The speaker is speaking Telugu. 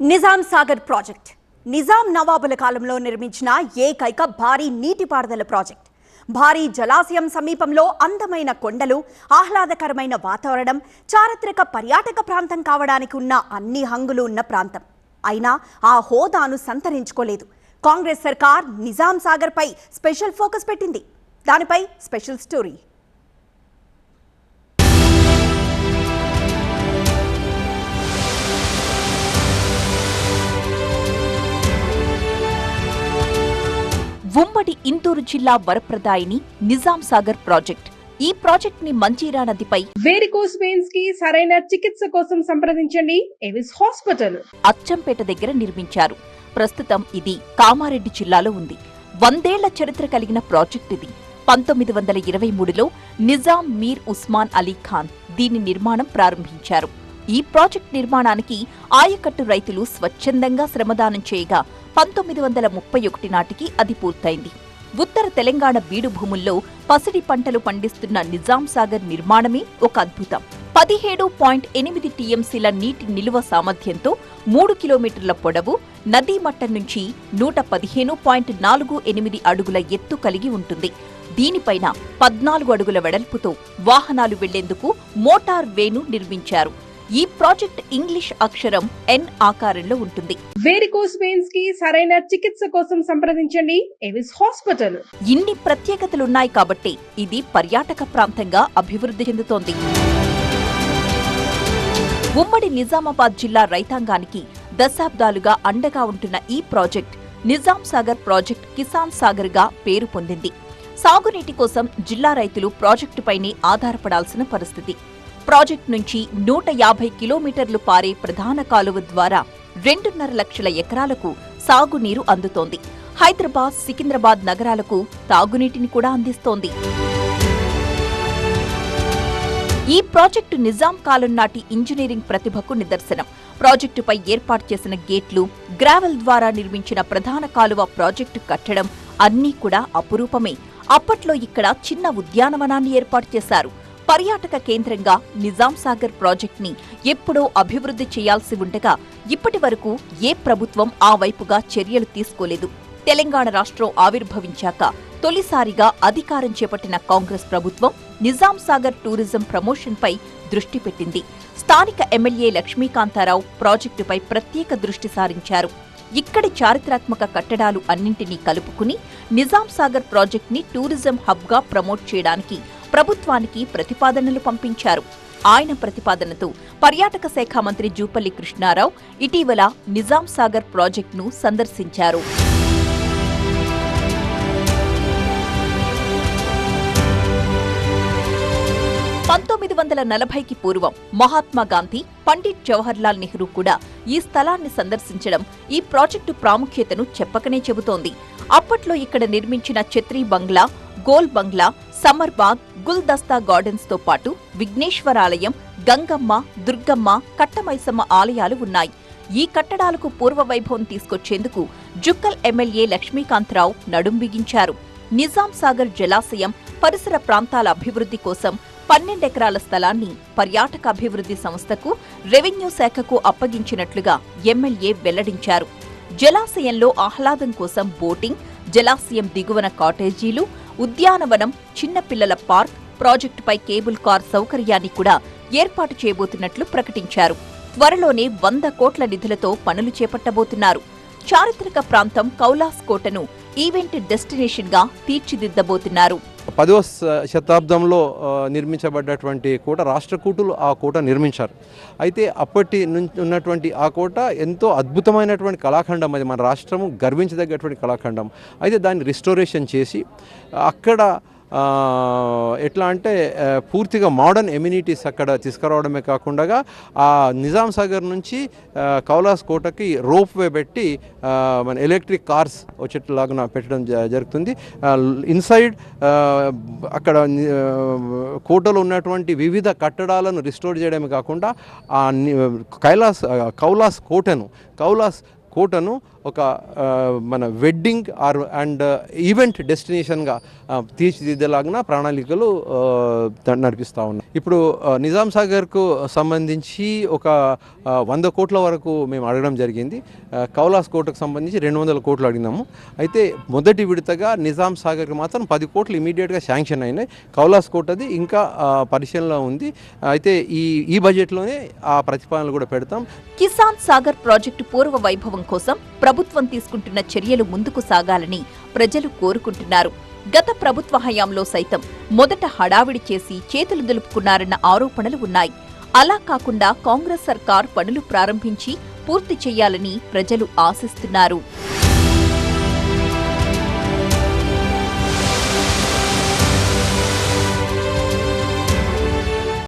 నిజాం సాగర్ ప్రాజెక్ట్. నిజాం నవాబుల కాలంలో నిర్మించిన ఏకైక భారీ నీటిపారుదల ప్రాజెక్ట్. భారీ జలాశయం సమీపంలో అందమైన కొండలు ఆహ్లాదకరమైన వాతావరణం చారిత్రక పర్యాటక ప్రాంతం కావడానికి ఉన్న అన్ని హంగులు ఉన్న ప్రాంతం. అయినా ఆ హోదాను సంతరించుకోలేదు. కాంగ్రెస్ సర్కార్ నిజాం సాగర్పై స్పెషల్ ఫోకస్ పెట్టింది. దానిపై స్పెషల్ స్టోరీ. ఉమ్మడి ఇందూరు జిల్లా వరప్రదాయిని నిజాం సాగర్ ప్రాజెక్ట్. ఈ ప్రాజెక్ట్ని మంజీరా నదిపై వేరికోస్ వెయిన్స్కి సరైన చికిత్స కోసం సంప్రదించండి. ఎవిస్ హాస్పిటల్ అచ్చంపేట దగ్గర నిర్మించారు. ప్రస్తుతం ఇది కామారెడ్డి జిల్లాలో ఉంది. వందేళ్ళ చరిత్ర కలిగిన ప్రాజెక్ట్ ఇది. పంతొమ్మిది వందల ఇరవై మూడులో నిజాం మీర్ ఉస్మాన్ అలీ ఖాన్ దీని నిర్మాణం ప్రారంభించారు. ఈ ప్రాజెక్ట్ నిర్మాణానికి ఆయకట్టు రైతులు స్వచ్ఛందంగా శ్రమదానం చేయగా పంతొమ్మిది వందల ముప్పై ఒకటి నాటికి అది పూర్తయింది. ఉత్తర తెలంగాణ బీడు భూముల్లో పసిడి పంటలు పండిస్తున్న నిజాం సాగర్ నిర్మాణమే ఒక అద్భుతం. పదిహేడు పాయింట్ ఎనిమిది టీఎంసీల నీటి నిలువ సామర్థ్యంతో మూడు కిలోమీటర్ల పొడవు నదీ మట్టం నుంచి నూట పదిహేను పాయింట్ నాలుగు ఎనిమిది అడుగుల ఎత్తు కలిగి ఉంటుంది. దీనిపైన పద్నాలుగు అడుగుల వెడల్పుతో వాహనాలు వెళ్ళేందుకు మోటార్ వేను నిర్మించారు. ఈ ప్రాజెక్ట్ ఇంగ్లీష్ అక్షరం ఎన్ ఆకారంలో ఉంటుంది. వేరికోస్ వెయిన్స్కి సరైన చికిత్స కోసం సంప్రదించండి. ఎవిస్ హాస్పిటల్ ఇన్ని ప్రత్యేకతలున్నాయి కాబట్టి ఇది పర్యాటక ప్రాంతంగా అభివృద్ధి చెందుతోంది. ఉమ్మడి నిజామాబాద్ జిల్లా రైతాంగానికి దశాబ్దాలుగా అండగా ఉంటున్న ఈ ప్రాజెక్ట్ నిజాం సాగర్ ప్రాజెక్ట్ కిసాన్ సాగర్గా పేరు పొందింది. సాగునీటి కోసం జిల్లా రైతులు ప్రాజెక్టుపైనే ఆధారపడాల్సిన పరిస్థితి. ప్రాజెక్టు నుంచి నూట యాభై కిలోమీటర్లు పారే ప్రధాన కాలువ ద్వారా రెండున్నర లక్షల ఎకరాలకు సాగునీరు అందుతోంది. హైదరాబాద్ సికింద్రాబాద్ నగరాలకు తాగునీటిని కూడా అందిస్తోంది. ఈ ప్రాజెక్టు నిజాం కాలం నాటి ఇంజనీరింగ్ ప్రతిభకు నిదర్శనం. ప్రాజెక్టుపై ఏర్పాటు చేసిన గేట్లు గ్రావెల్ ద్వారా నిర్మించిన ప్రధాన కాలువ ప్రాజెక్టు కట్టడం అన్నీ కూడా అపురూపమే. అప్పట్లో ఇక్కడ చిన్న ఉద్యానవనాన్ని ఏర్పాటు చేశారు. పర్యాటక కేంద్రంగా నిజాం సాగర్ ప్రాజెక్ట్ని ఎప్పుడో అభివృద్ధి చేయాల్సి ఉండగా ఇప్పటి వరకు ఏ ప్రభుత్వం ఆ వైపుగా చర్యలు తీసుకోలేదు. తెలంగాణ రాష్ట్రం ఆవిర్భవించాక తొలిసారిగా అధికారం చేపట్టిన కాంగ్రెస్ ప్రభుత్వం నిజాం సాగర్ టూరిజం ప్రమోషన్పై దృష్టి పెట్టింది. స్థానిక ఎమ్మెల్యే లక్ష్మీకాంతారావు ప్రాజెక్టుపై ప్రత్యేక దృష్టి సారించారు. ఇక్కడి చారిత్రాత్మక కట్టడాలు అన్నింటినీ కలుపుకుని నిజాం సాగర్ ప్రాజెక్ట్ని టూరిజం హబ్గా ప్రమోట్ చేయడానికి ప్రభుత్వానికి ప్రతిపాదనలు పంపించారు. ఆయన ప్రతిపాదనతో పర్యాటక శాఖ మంత్రి జూపల్లి కృష్ణారావు ఇటీవల నిజాం సాగర్ ప్రాజెక్టును సందర్శించారు. పంతొమ్మిది వందల నలభైకి పూర్వం మహాత్మా గాంధీ పండిట్ జవహర్లాల్ నెహ్రూ కూడా ఈ స్థలాన్ని సందర్శించడం ఈ ప్రాజెక్టు ప్రాముఖ్యతను చెప్పకనే చెబుతోంది. అప్పట్లో ఇక్కడ నిర్మించిన ఛత్రీ బంగ్లా గోల్ బంగ్లా సమ్మర్ బాగ్ గుల్దస్తా గార్డెన్స్తో పాటు విఘ్నేశ్వరాలయం గంగమ్మ దుర్గమ్మ కట్టమైసమ్మ ఆలయాలు ఉన్నాయి. ఈ కట్టడాలకు పూర్వ వైభవం తీసుకొచ్చేందుకు జుక్కల్ ఎమ్మెల్యే లక్ష్మీకాంతరావు నడుం బిగించారు. నిజాం సాగర్ జలాశయం పరిసర ప్రాంతాల అభివృద్ధి కోసం పన్నెండెకరాల స్థలాన్ని పర్యాటక అభివృద్ధి సంస్థకు రెవెన్యూ శాఖకు అప్పగించినట్లుగా ఎమ్మెల్యే వెల్లడించారు. జలాశయంలో ఆహ్లాదం కోసం బోటింగ్ జలాశయం దిగువన కాటేజీలు ఉద్యానవనం చిన్నపిల్లల పార్క్ ప్రాజెక్టుపై కేబుల్ కార్ సౌకర్యాన్ని కూడా ఏర్పాటు చేయబోతున్నట్లు ప్రకటించారు. త్వరలోనే వంద కోట్ల నిధులతో పనులు చేపట్టబోతున్నారు. చారిత్రక ప్రాంతం కౌలాస్ కోటను ఈవెంట్ డెస్టినేషన్గా తీర్చిదిద్దబోతున్నారు. పదవ శ- శతాబ్దంలో నిర్మించబడ్డటువంటి కోట రాష్ట్రకూటులు ఆ కోట నిర్మించారు. అయితే అప్పటి నుంచి ఉన్నటువంటి ఆ కోట ఎంతో అద్భుతమైనటువంటి కళాఖండం అది. మన రాష్ట్రము గర్వించదగ్గటువంటి కళాఖండం. అయితే దాన్ని రిస్టోరేషన్ చేసి అక్కడ ఎట్లా అంటే పూర్తిగా మోడర్న్ ఎమ్యూనిటీస్ అక్కడ తీసుకురావడమే కాకుండా ఆ నిజాం సాగర్ నుంచి కౌలాస్ కోటకి రోప్ వే పెట్టి మన ఎలక్ట్రిక్ కార్స్ వచ్చేట్లాగా పెట్టడం జ- జరుగుతుంది. ఇన్సైడ్ అక్కడ కోటలో ఉన్నటువంటి వివిధ కట్టడాలను రిస్టోర్ చేయడమే కాకుండా ఆ కైలాస్ కౌలాస్ కోటను కౌలాస్ కోటను ఒక మన వెడ్డింగ్ ఆర్ అండ్ ఈవెంట్ డెస్టినేషన్గా ఆ, తీర్చిదిద్దేలాగిన ప్రణాళికలు నడిపిస్తూ ఉన్నాయి ఇప్పుడు నిజాం సాగర్కు సంబంధించి ఒక వంద కోట్ల వరకు మేము అడగడం జరిగింది. కౌలాస్ కోటకు సంబంధించి రెండు వందల కోట్లు అడిగినాము. అయితే మొదటి విడతగా నిజాం సాగర్కి మాత్రం పది కోట్లు ఇమీడియట్గా శాంక్షన్ అయినాయి. కౌలాస్ కోటది ఇంకా పరిశీలనలో ఉంది. అయితే ఈ ఈ బడ్జెట్లోనే ఆ ప్రతిపాదనలు కూడా పెడతాం. కిసాన్ సాగర్ ప్రాజెక్టు పూర్వ వైభవం కోసం ప్రభుత్వం తీసుకుంటున్న చర్యలు ముందుకు సాగాలని ప్రజలు కోరుకుంటున్నారు. గత ప్రభుత్వ హయాంలో సైతం మొదట హడావిడి చేసి చేతులు దులుపుకున్నారన్న ఆరోపణలు ఉన్నాయి. అలా కాకుండా కాంగ్రెస్ సర్కార్ పనులు ప్రారంభించి పూర్తి చేయాలని ప్రజలు ఆశిస్తున్నారు.